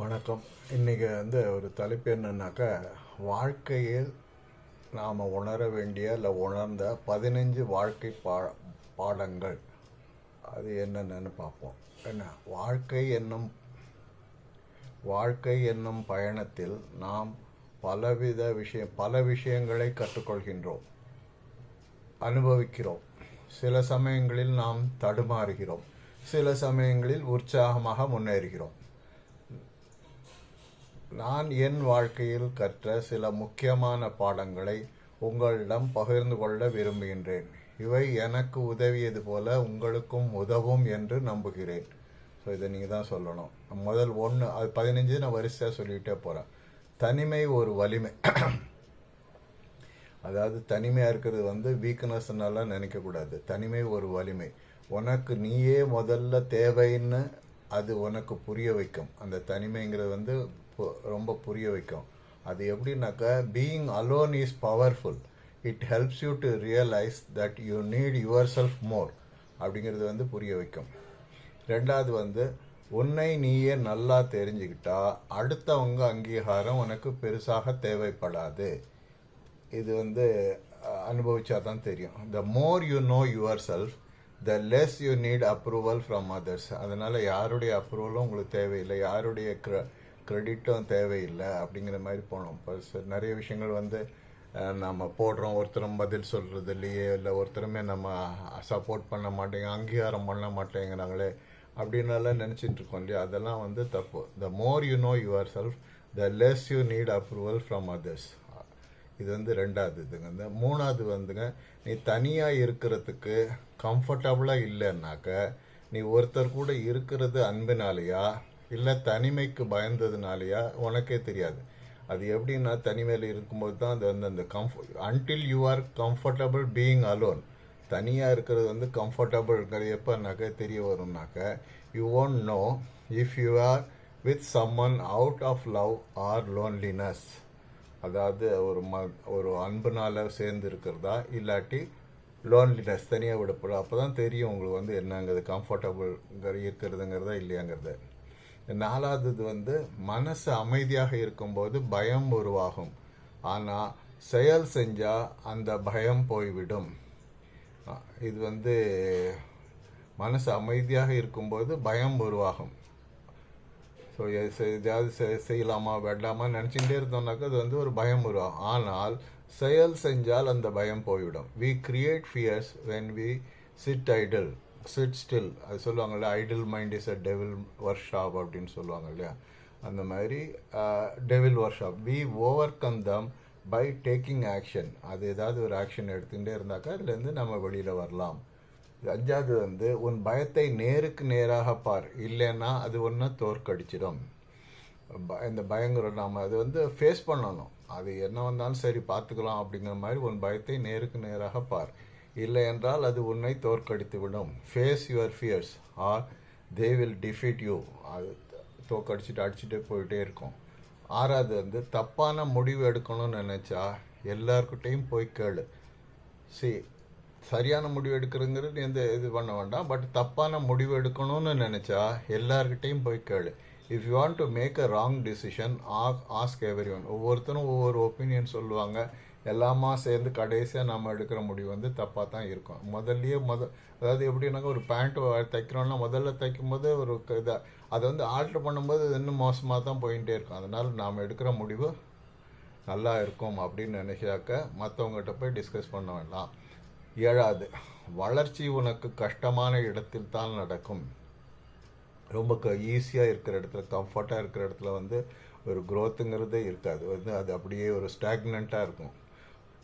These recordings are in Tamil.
வணக்கம். இன்றைக்கி வந்து ஒரு தலைப்பு என்னன்னாக்கா வாழ்க்கையில் நாம் உணர வேண்டிய இல்லை உணர்ந்த பதினஞ்சு வாழ்க்கை பா பாடங்கள். அது என்னென்னு பார்ப்போம். என்ன? வாழ்க்கை என்னும் வாழ்க்கை என்னும் பயணத்தில் நாம் பலவித விஷயம் பல விஷயங்களை கற்றுக்கொள்கின்றோம். அனுபவிக்கிறோம். சில சமயங்களில் நாம் தடுமாறுகிறோம். சில சமயங்களில் உற்சாகமாக முன்னேறுகிறோம். நான் என் வாழ்க்கையில் கற்ற சில முக்கியமான பாடங்களை உங்களிடம் பகிர்ந்து கொள்ள விரும்புகின்றேன். இவை எனக்கு உதவியது போல உங்களுக்கும் உதவும் என்று நம்புகிறேன். ஸோ இதை நீங்கள் தான் சொல்லணும். முதல் ஒன்று அது பதினஞ்சு நான் வரிசையாக சொல்லிகிட்டே போகிறேன் தனிமை ஒரு வலிமை. அதாவது தனிமையாக இருக்கிறது வந்து வீக்னஸ்னாலாம் நினைக்கக்கூடாது. தனிமை ஒரு வலிமை. உனக்கு நீயே முதல்ல தேவைன்னு அது உனக்கு புரிய வைக்கும். அந்த தனிமைங்கிறது வந்து ரொம்ப புரிய வைக்கும். அது எப்படின்னாக்கா being alone is powerful it helps you to realise that you need yourself more அப்படிங்கிறது வந்து புரிய வைக்கும். ரெண்டாவது வந்து உன்னை நீயே நல்லா தெரிஞ்சுக்கிட்டா அடுத்தவங்க அங்கீகாரம் உனக்கு பெருசாக தேவைப்படாது. இது வந்து அனுபவிச்சா தான் தெரியும். The more you know yourself the less you need approval from others அதனால் யாருடைய அப்ரூவலும் உங்களுக்கு தேவையில்லை. யாருடைய க்ர க்ரெடிட்டும் தேவையில்லை அப்படிங்கிற மாதிரி போனோம். இப்போ நிறைய விஷயங்கள் வந்து நம்ம போடுறோம் ஒருத்தரும் பதில் சொல்கிறது இல்லையே இல்லை ஒருத்தருமே நம்ம சப்போர்ட் பண்ண மாட்டேங்க அங்கீகாரம் பண்ண மாட்டேங்கிறாங்களே அப்படின்னாலாம் நினச்சிட்டு இருக்கோம் இல்லையா? அதெல்லாம் வந்து தப்பு. The more you know yourself the less you need approval from others இது வந்து ரெண்டாவது இதுங்க. இந்த மூணாவது வந்துங்க நீ தனியாக இருக்கிறதுக்கு கம்ஃபர்டபுளாக இல்லைன்னாக்க நீ ஒருத்தர் கூட இருக்கிறது அன்பினாலேயா இல்லை தனிமைக்கு பயந்ததுனாலயா? உனக்கே தெரியாது. அது எப்படின்னா தனிமையில் இருக்கும்போது தான் அது வந்து அந்த comfort until you are comfortable being alone தனியாக இருக்கிறது வந்து கம்ஃபர்டபுள்ங்கிறது எப்போனாக்க தெரிய வரும்னாக்க you won't know if you are with someone out of love or loneliness அதாவது ஒரு ம ஒரு அன்புனால சேர்ந்து இருக்கிறதா? இல்லாட்டி லோன்லினஸ் தனியாக விடப்படும். அப்போ தான் தெரியும் உங்களுக்கு வந்து என்னங்கிறது கம்ஃபர்டபுள் இருக்கிறதுங்கிறதா இல்லையாங்கிறது. நாலாவது வந்து மனசு அமைதியாக இருக்கும்போது பயம் உருவாகும். ஆனால் செயல் செஞ்சால் அந்த பயம் போய்விடும். இது வந்து மனசு அமைதியாக இருக்கும்போது பயம் உருவாகும். ஸோ எதாவது செய்யலாமா வேண்டாமா நினச்சிக்கிட்டே இருந்தோம்னாக்கா அது வந்து ஒரு பயம் உருவாகும். ஆனால் செயல் செஞ்சால் அந்த பயம் போய்விடும். We create fears when we sit idle sit still அது சொல்லுவாங்கள்ல idle mind is a devil workshop அப்படின்னு சொல்லுவாங்க இல்லையா? அந்த மாதிரி devil workshop we overcome them by taking action அது ஏதாவது ஒரு ஆக்ஷன் எடுத்துக்கிட்டே இருந்தாக்கா அதுலேருந்து நம்ம வெளியில் வரலாம். அஞ்சாவது வந்து உன் பயத்தை நேருக்கு நேராக பார். இல்லைன்னா அது ஒன்றா தோற்கடிச்சிடும். ப- இந்த பயங்கர நாம் அது வந்து ஃபேஸ் பண்ணணும். அது என்ன வந்தாலும் சரி பார்த்துக்கலாம் அப்படிங்கிற மாதிரி உன் பயத்தை நேருக்கு நேராக பார். இல்லை என்றால் அது உன்னை தோற்கடித்து விடும் face your fears or they will defeat you அது தோற்கடிச்சிட்டு அடிச்சுட்டே போயிட்டே இருக்கும். ஆறாவது வந்து தப்பான முடிவு எடுக்கணும்னு நினச்சா எல்லார்கிட்டையும் போய் கேளு. சி சரியான முடிவு எடுக்கிறதுங்கிறது எந்த இது பண்ண வேண்டாம் பட் தப்பான முடிவு எடுக்கணும்னு நினச்சா எல்லார்கிட்டேயும் போய் கேளு. If you want to make a wrong decision ask everyone ஒவ்வொருத்தரும் ஒவ்வொரு ஒப்பீனியன் சொல்லுவாங்க. எல்லாமா சேர்ந்து கடைசியாக நம்ம எடுக்கிற முடிவு வந்து தப்பாக தான் இருக்கும். முதல்லையே முத அதாவது எப்படின்னாக்கா ஒரு பேண்ட் தைக்கிறோம்னா முதல்ல தைக்கும் போது ஒரு இதாக அதை வந்து ஆல்ட்ரு பண்ணும்போது இன்னும் மோசமாக தான் போயிட்டே இருக்கும். அதனால் நாம் எடுக்கிற முடிவு நல்லா இருக்கும் அப்படின்னு நினைச்சாக்க மற்றவங்ககிட்ட போய் டிஸ்கஸ் பண்ண வேண்டாம். ஏழாவது வளர்ச்சி உனக்கு கஷ்டமான இடத்தில் தான் நடக்கும். ரொம்ப க ஈஸியாக இருக்கிற இடத்துல கம்ஃபர்ட்டாக இருக்கிற இடத்துல வந்து ஒரு க்ரோத்துங்கிறதே இருக்காது. வந்து அது அப்படியே ஒரு ஸ்டாக்னண்ட்டாக இருக்கும்.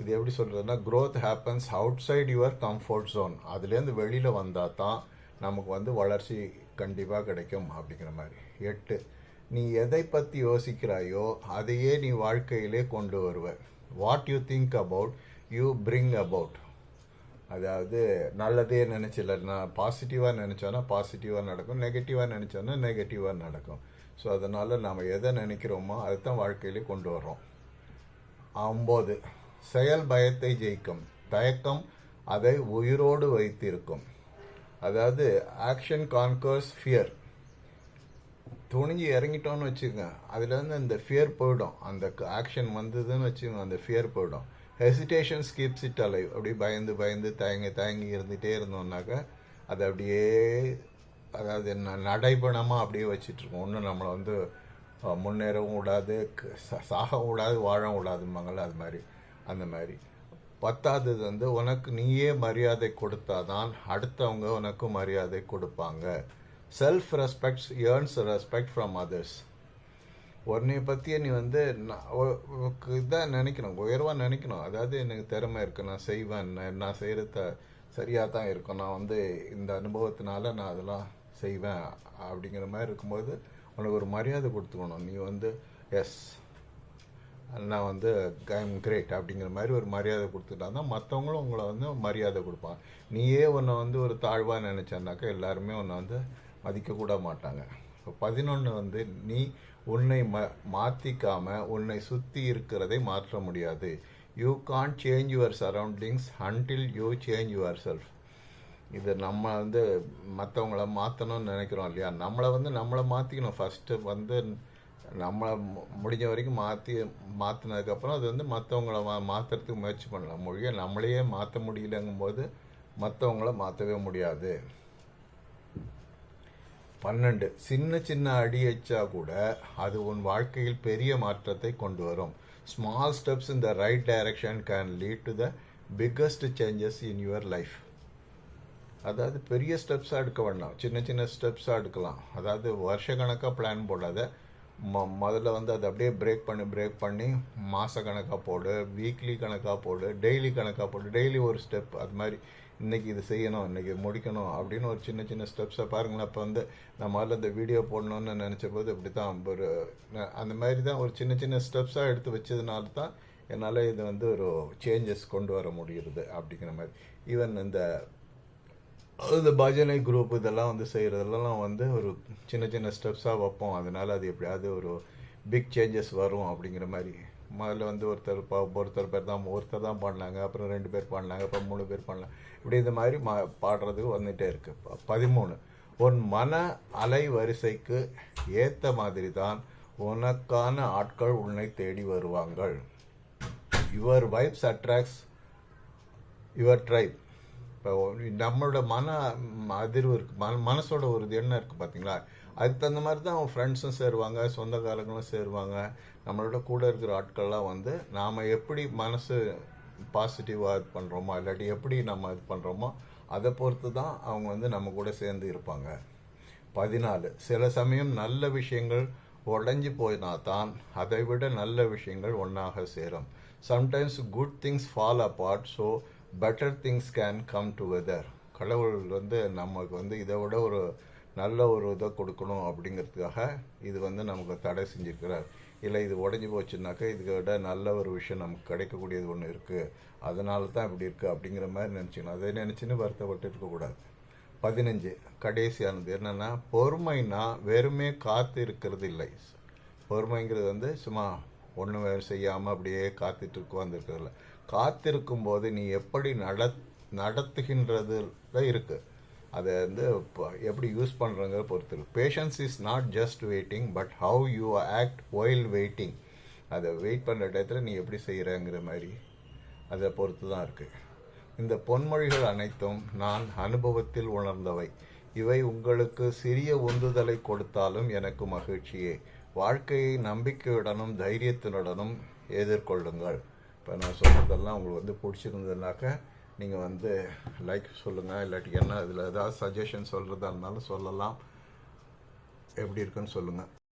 இது எப்படி சொல்கிறதுனா growth happens outside your comfort zone அதுலேருந்து வெளியில் வந்தால் தான் நமக்கு வந்து வளர்ச்சி கண்டிப்பாக கிடைக்கும் அப்படிங்கிற மாதிரி. எட்டு நீ எதை பற்றி யோசிக்கிறாயோ அதையே நீ வாழ்க்கையிலே கொண்டு வருவ. What you think about you bring about அதாவது நல்லதே நினச்சிலன்னா பாசிட்டிவாக நினச்சோன்னா பாசிட்டிவாக நடக்கும் நெகட்டிவாக நினச்சோன்னா நெகட்டிவாக நடக்கும். ஸோ அதனால் நாம் எதை நினைக்கிறோமோ அதை தான் வாழ்க்கையிலே கொண்டு வர்றோம். ஒம்பது செயல் பயத்தை ஜெயிக்கும். தயக்கம் அதை உயிரோடு வைத்திருக்கும். அதாவது ஆக்ஷன் கான்கர்ஸ் ஃபியர் துணிஞ்சு இறங்கிட்டோன்னு வச்சுக்கோங்க. அதுலேருந்து அந்த ஃபியர் போயிடும். அந்த ஆக்ஷன் வந்ததுன்னு வச்சுக்கோங்க அந்த ஃபியர் போயிடும். ஹெசிடேஷன் ஸ்கிப்ஸ் இட் அலைவ் அப்படி பயந்து பயந்து தயங்கி தயங்கி இருந்துகிட்டே இருந்தோம்னாக்கா அது அப்படியே அதாவது என்ன நடைபணமாக அப்படியே வச்சிட்ருக்கோம். ஒன்றும் நம்மளை வந்து முன்னேறவும் விடாது சாகவும் விடாது வாழவும் விடாதுமாங்கள அது மாதிரி. அந்த மாதிரி. பத்தாதது வந்து உனக்கு நீயே மரியாதை கொடுத்தாதான் அடுத்தவங்க உனக்கு மரியாதை கொடுப்பாங்க. Self respects earns respect from others உன்னைய பற்றியே நீ வந்து நான் உனக்கு இதான் நினைக்கணும் உயர்வாக நினைக்கணும். அதாவது எனக்கு திறமை இருக்கு நான் செய்வேன் நான் நான் செய்கிறத சரியாக தான் இருக்கும். நான் வந்து இந்த அனுபவத்தினால நான் அதெல்லாம் செய்வேன் அப்படிங்கிற மாதிரி இருக்கும்போது உனக்கு ஒரு மரியாதை கொடுத்துக்கணும். நீ வந்து எஸ் நான் வந்து ஐம் கிரேட் அப்படிங்கிற மாதிரி ஒரு மரியாதை கொடுத்துட்டா மற்றவங்களும் உங்களை வந்து மரியாதை கொடுப்பாங்க. நீயே உன்னை வந்து ஒரு தாழ்வாக நினச்சேன்னாக்கா எல்லாருமே உன்னை வந்து மதிக்கக்கூட மாட்டாங்க. இப்போ பதினொன்று வந்து நீ உன்னை ம மாற்றிக்காமல் உன்னை சுற்றி இருக்கிறதை மாற்ற முடியாது. You can't change your surroundings until you change yourself இது நம்ம வந்து மற்றவங்கள மாற்றணும்னு நினைக்கிறோம் இல்லையா? நம்மளை வந்து நம்மளை மாற்றிக்கணும் ஃபஸ்ட்டு வந்து நம்மளை முடிஞ்ச வரைக்கும் மாற்றி மாற்றினதுக்கப்புறம் அது வந்து மற்றவங்கள மா மாற்றுறதுக்கு முயற்சி பண்ணலாம். மொழியை நம்மளையே மாற்ற முடியலங்கும்போது மற்றவங்கள மாற்றவே முடியாது. பன்னெண்டு. சின்ன சின்ன அடி வச்சா கூட அது உன் வாழ்க்கையில் பெரிய மாற்றத்தை கொண்டு வரும். Small steps in the right direction can lead to the biggest changes in your life அதாவது பெரிய ஸ்டெப்ஸாக எடுக்க வேண்டாம். சின்ன சின்ன ஸ்டெப்ஸாக எடுக்கலாம். அதாவது வருஷ கணக்காக பிளான் போடாத. மொ முதல்ல வந்து அதை அப்படியே பிரேக் பண்ணி பிரேக் பண்ணி மாத கணக்காக போடு வீக்லி கணக்காக போடு டெய்லி கணக்காக போடு டெய்லி ஒரு ஸ்டெப் அது மாதிரி இன்னைக்கு இது செய்யணும் இன்னைக்கு முடிக்கணும் அப்படின்னு ஒரு சின்ன சின்ன ஸ்டெப்ஸை பாருங்களேன். அப்போ வந்து நான் முதல்ல இந்த வீடியோ போடணும்னு நினச்ச போது இப்படி தான் ஒரு அந்த மாதிரி தான் ஒரு சின்ன சின்ன ஸ்டெப்ஸாக எடுத்து வச்சதுனால தான் என்னால் இது வந்து ஒரு சேஞ்சஸ் கொண்டு வர முடியுது அப்படிங்கிற மாதிரி. ஈவன் இந்த இந்த பஜனை குரூப் இதெல்லாம் வந்து செய்கிறதெல்லாம் வந்து ஒரு சின்ன சின்ன ஸ்டெப்ஸாக வைப்போம். அதனால அது எப்படியாவது ஒரு பிக் சேஞ்சஸ் வரும் அப்படிங்கிற மாதிரி. முதல்ல வந்து ஒருத்தர் பா ஒருத்தர் பேர் தான் ஒருத்தர் தான் பாடினாங்க. அப்புறம் ரெண்டு பேர் பாடினாங்க. அப்புறம் மூணு பேர் பாடினாங்க. இப்படி இந்த மாதிரி மா பாடுறதுக்கு வந்துகிட்டே இருக்குது பதிமூணு. உன் மன அலை வரிசைக்கு ஏற்ற மாதிரி தான் உனக்கான ஆட்கள் உன்னை தேடி வருவாங்கள். Your vibes attracts your tribe இப்போ நம்மளோட மன அதிர்வு இருக்குது மன மனசோட ஒரு இது என்ன இருக்குது பார்த்தீங்களா? அதுக்கு தகுந்த மாதிரி தான் அவன் ஃப்ரெண்ட்ஸும் சேருவாங்க சொந்தக்காரங்களும் சேருவாங்க. நம்மளோட கூட இருக்கிற ஆட்கள்லாம் வந்து நாம் எப்படி மனசு பாசிட்டிவாக இது பண்ணுறோமோ இல்லாட்டி எப்படி நம்ம இது பண்ணுறோமோ அதை பொறுத்து தான் அவங்க வந்து நம்ம கூட சேர்ந்து இருப்பாங்க. பதினாலு சில சமயம் நல்ல விஷயங்கள் உடஞ்சி போயினா தான் அதை விட நல்ல விஷயங்கள் ஒன்றாக சேரும். Sometimes good things fall apart so better things can come together கடவுள் வந்து நமக்கு வந்து இதை விட ஒரு நல்ல ஒரு இதை கொடுக்கணும் அப்படிங்கிறதுக்காக இது வந்து நமக்கு தடை செஞ்சுருக்கிறார். இல்லை இது உடஞ்சி போச்சுனாக்கா இதுக்கு விட நல்ல ஒரு விஷயம் நமக்கு கிடைக்கக்கூடியது ஒன்று இருக்குது அதனால தான் இப்படி இருக்குது அப்படிங்கிற மாதிரி நினச்சிக்கணும். அதை நினச்சின்னு வருத்தப்பட்டு இருக்கக்கூடாது பதினஞ்சு கடைசியானது என்னன்னா பொறுமைனா வெறுமே காத்து இருக்கிறது இல்லை. பொறுமைங்கிறது வந்து சும்மா ஒன்றும் செய்யாமல் அப்படியே காத்துட்டு உட்காந்துருக்கிறதில்ல காத்திருக்கும் போது நீ எப்படி நட நடத்துகின்றதுல இருக்கு. அதை வந்து இப்போ எப்படி யூஸ் பண்ணுறங்க பொறுத்து patience is not just waiting but how you act while waiting அதை வெயிட் பண்ணுற டயத்தில் நீ எப்படி செய்கிறங்கிற மாதிரி அதை பொறுத்து தான் இருக்குது இந்த பொன்மொழிகள் அனைத்தும் நான் அனுபவத்தில் உணர்ந்தவை. இவை உங்களுக்கு சிறிய உந்துதலை கொடுத்தாலும் எனக்கு மகிழ்ச்சியே. வாழ்க்கையை நம்பிக்கையுடனும் தைரியத்தினுடனும் எதிர்கொள்ளுங்கள். இப்போ நான் சொன்னதெல்லாம் உங்களுக்கு வந்து பிடிச்சிருந்ததுனாக்கா நீங்கள் வந்து லைக் சொல்லுங்கள் இல்லாட்டி என்ன இதில் ஏதாவது சஜஷன் சொல்கிறதா இருந்தாலும் சொல்லலாம். எப்படி இருக்குன்னு சொல்லுங்கள்